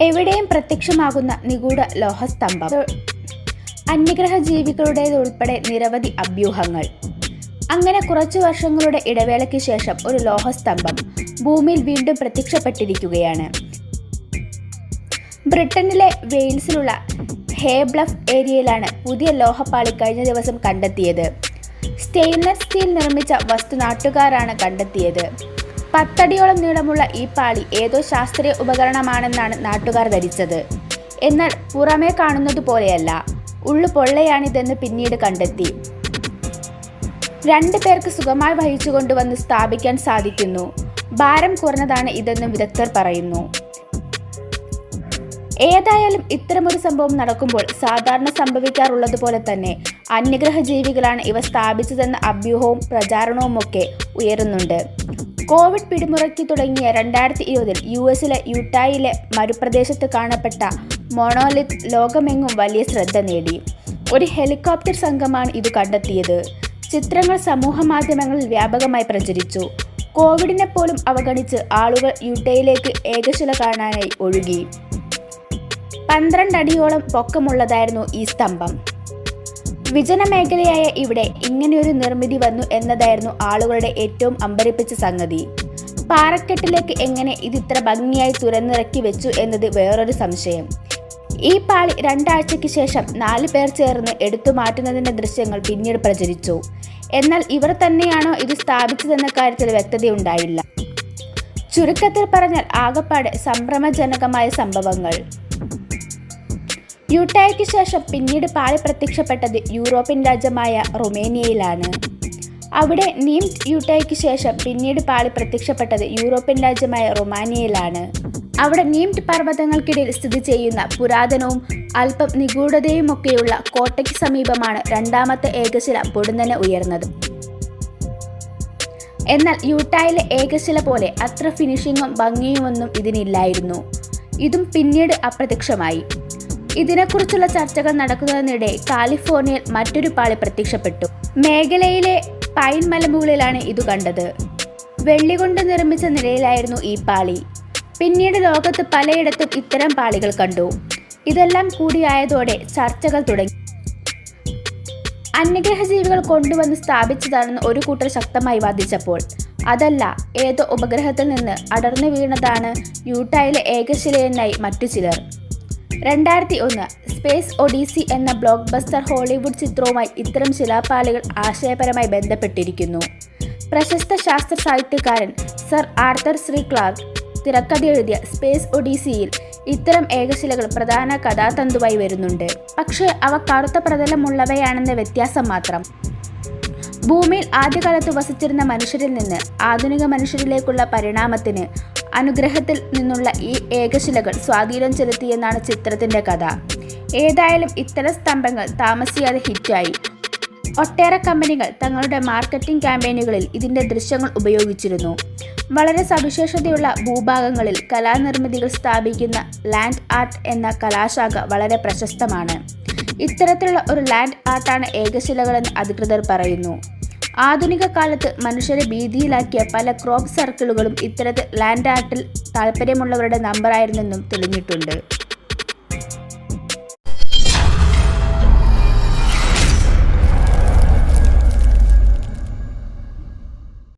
എവിടെയും പ്രത്യക്ഷമാകുന്ന നിഗൂഢ ലോഹസ്തംഭം. അന്യഗ്രഹ ജീവികളുടേതുൾപ്പെടെ നിരവധി അഭ്യൂഹങ്ങൾ. അങ്ങനെ കുറച്ചു വർഷങ്ങളുടെ ഇടവേളയ്ക്ക് ശേഷം ഒരു ലോഹസ്തംഭം ഭൂമിയിൽ വീണ്ടും പ്രത്യക്ഷപ്പെട്ടിരിക്കുകയാണ്. ബ്രിട്ടനിലെ വെയിൽസിലുള്ള ഹേബ്ലഫ് ഏരിയയിലാണ് പുതിയ ലോഹപ്പാളി കഴിഞ്ഞ ദിവസം കണ്ടെത്തിയത്. സ്റ്റെയിൻലെസ് സ്റ്റീൽ നിർമ്മിച്ച വസ്തു നാട്ടുകാരാണ് കണ്ടെത്തിയത്. പത്തടിയോളം നീളമുള്ള ഈ പാളി ഏതോ ശാസ്ത്രീയ ഉപകരണമാണെന്നാണ് നാട്ടുകാർ ധരിച്ചത്. എന്നാൽ പുറമേ കാണുന്നത് പോലെയല്ല. ഉള്ളു പൊള്ളയാണിതെന്ന് പിന്നീട് കണ്ടെത്തി. രണ്ടു പേർക്ക് സുഖമായി വഹിച്ചു കൊണ്ടുവന്ന് സ്ഥാപിക്കാൻ സാധിക്കുന്നു. ഭാരം കുറഞ്ഞതാണ് ഇതെന്നും വിദഗ്ധർ പറയുന്നു. ഏതായാലും ഇത്തരമൊരു സംഭവം നടക്കുമ്പോൾ സാധാരണ സംഭവിക്കാറുള്ളത് പോലെ തന്നെ അന്യഗ്രഹ ജീവികളാണ് ഇവ സ്ഥാപിച്ചതെന്ന അഭ്യൂഹവും പ്രചാരണവുമൊക്കെ ഉയരുന്നുണ്ട്. കോവിഡ് പിടിമുറക്കി തുടങ്ങിയ രണ്ടായിരത്തി ഇരുപതിൽ യു എസിലെ യുട്ടായിലെ മരുപ്രദേശത്ത് കാണപ്പെട്ട മോണോലിത്ത് ലോകമെങ്ങും വലിയ ശ്രദ്ധ നേടി. ഒരു ഹെലികോപ്റ്റർ സംഘമാണ് ഇത് കണ്ടെത്തിയത്. ചിത്രങ്ങൾ സമൂഹ മാധ്യമങ്ങളിൽ വ്യാപകമായി പ്രചരിച്ചു. കോവിഡിനെ പോലും അവഗണിച്ച് ആളുകൾ യുട്ടയിലേക്ക് ഏകശില കാണാനായി ഒഴുകി. പന്ത്രണ്ടടിയോളം പൊക്കമുള്ളതായിരുന്നു ഈ സ്തംഭം. വിജന മേഖലയായ ഇവിടെ ഇങ്ങനെയൊരു നിർമ്മിതി വന്നു എന്നതായിരുന്നു ആളുകളുടെ ഏറ്റവും അമ്പരിപ്പിച്ച സംഗതി. പാറക്കെട്ടിലേക്ക് എങ്ങനെ ഇതിത്ര ഭംഗിയായി തുരന്നിറക്കി വെച്ചു എന്നത് വേറൊരു സംശയം. ഈ പാളി രണ്ടാഴ്ചയ്ക്ക് ശേഷം നാല് പേർ ചേർന്ന് എടുത്തു മാറ്റുന്നതിന്റെ ദൃശ്യങ്ങൾ പിന്നീട് പ്രചരിച്ചു. എന്നാൽ ഇവർ തന്നെയാണോ ഇത് സ്ഥാപിച്ചതെന്ന കാര്യത്തിൽ വ്യക്തതയുണ്ടായില്ല. ചുരുക്കത്തിൽ പറഞ്ഞാൽ ആകപ്പാടെ സംഭ്രമജനകമായ സംഭവങ്ങൾ. യൂട്ടായ്ക്ക് ശേഷം പിന്നീട് പാളി പ്രത്യക്ഷപ്പെട്ടത് യൂറോപ്യൻ രാജ്യമായ റൊമേനിയയിലാണ്. അവിടെ നീംഡ് യൂട്ടായ്ക്ക് ശേഷം പിന്നീട് പാളി പ്രത്യക്ഷപ്പെട്ടത് യൂറോപ്യൻ രാജ്യമായ റൊമാനിയയിലാണ്. അവിടെ നീംഡ് പർവതങ്ങൾക്കിടയിൽ സ്ഥിതി ചെയ്യുന്ന പുരാതനവും അല്പം നിഗൂഢതയുമൊക്കെയുള്ള കോട്ടയ്ക്ക് സമീപമാണ് രണ്ടാമത്തെ ഏകശില പൊടുന്നനെ ഉയർന്നത്. എന്നാൽ യൂട്ടായിലെ ഏകശില പോലെ അത്ര ഫിനിഷിങ്ങും ഭംഗിയുമൊന്നും ഇതിനില്ലായിരുന്നു. ഇതും പിന്നീട് അപ്രത്യക്ഷമായി. ഇതിനെക്കുറിച്ചുള്ള ചർച്ചകൾ നടക്കുന്നതിനിടെ കാലിഫോർണിയയിൽ മറ്റൊരു പാളി പ്രത്യക്ഷപ്പെട്ടു. മേഖലയിലെ പൈൻ മലമുകളിലാണ് ഇത് കണ്ടത്. വെള്ളി കൊണ്ട് നിർമ്മിച്ച നിലയിലായിരുന്നു ഈ പാളി. പിന്നീട് ലോകത്ത് പലയിടത്തും ഇത്തരം പാളികൾ കണ്ടു. ഇതെല്ലാം കൂടിയായതോടെ ചർച്ചകൾ തുടങ്ങി. അന്യഗ്രഹ ജീവികൾ കൊണ്ടുവന്ന് സ്ഥാപിച്ചതാണെന്ന് ഒരു കൂട്ടർ ശക്തമായി വാദിച്ചപ്പോൾ അതല്ല ഏതോ ഉപഗ്രഹത്തിൽ നിന്ന് അടർന്നു വീണതാണ് യൂട്ടായിലെ ഏകശിലയെന്നായി മറ്റു ചിലർ. രണ്ടായിരത്തി ഒന്ന് സ്പേസ് ഒഡീസി എന്ന ബ്ലോക്ക് ബസ്റ്റർ ഹോളിവുഡ് ചിത്രവുമായി ഇത്തരം ശിലാപാലുകൾ ആശയപരമായി ബന്ധപ്പെട്ടിരിക്കുന്നു. പ്രശസ്ത ശാസ്ത്ര സാഹിത്യകാരൻ സർ ആർത്തർ ശ്രീ ക്ലാർക്ക് തിരക്കഥ എഴുതിയ സ്പേസ് ഒഡീസിയിൽ ഇത്തരം ഏകശിലകൾ പ്രധാന കഥാതന്തുവായി വരുന്നുണ്ട്. പക്ഷേ അവ കറുത്ത പ്രതലമുള്ളവയാണെന്ന വ്യത്യാസം മാത്രം. ഭൂമിയിൽ ആദ്യകാലത്ത് വസിച്ചിരുന്ന മനുഷ്യരിൽ നിന്ന് ആധുനിക മനുഷ്യരിലേക്കുള്ള പരിണാമത്തിന് അനുഗ്രഹത്തിൽ നിന്നുള്ള ഈ ഏകശിലകൾ സ്വാധീനം ചെലുത്തിയെന്നാണ് ചിത്രത്തിന്റെ കഥ. ഏതായാലും ഇത്തരം സ്തംഭങ്ങൾ താമസിയാതെ ഹിറ്റായി. ഒട്ടേറെ കമ്പനികൾ തങ്ങളുടെ മാർക്കറ്റിംഗ് ക്യാമ്പയിനുകളിൽ ഇതിന്റെ ദൃശ്യങ്ങൾ ഉപയോഗിച്ചിരുന്നു. വളരെ സവിശേഷതയുള്ള ഭൂഭാഗങ്ങളിൽ കലാനിർമ്മിതികൾ സ്ഥാപിക്കുന്ന ലാൻഡ് ആർട്ട് എന്ന കലാശാഖ വളരെ പ്രശസ്തമാണ്. ഇത്തരത്തിലുള്ള ഒരു ലാൻഡ് ആർട്ടാണ് ഏകശിലകളെന്ന് അധികൃതർ പറയുന്നു. ആധുനിക കാലത്ത് മനുഷ്യരെ ഭീതിയിലാക്കിയ പല ക്രോപ്പ് സർക്കിളുകളും ഇത്തരത്തിൽ ലാൻഡ് ആർട്ടിൽ താല്പര്യമുള്ളവരുടെ നമ്പറായിരുന്നെന്നും തെളിഞ്ഞിട്ടുണ്ട്.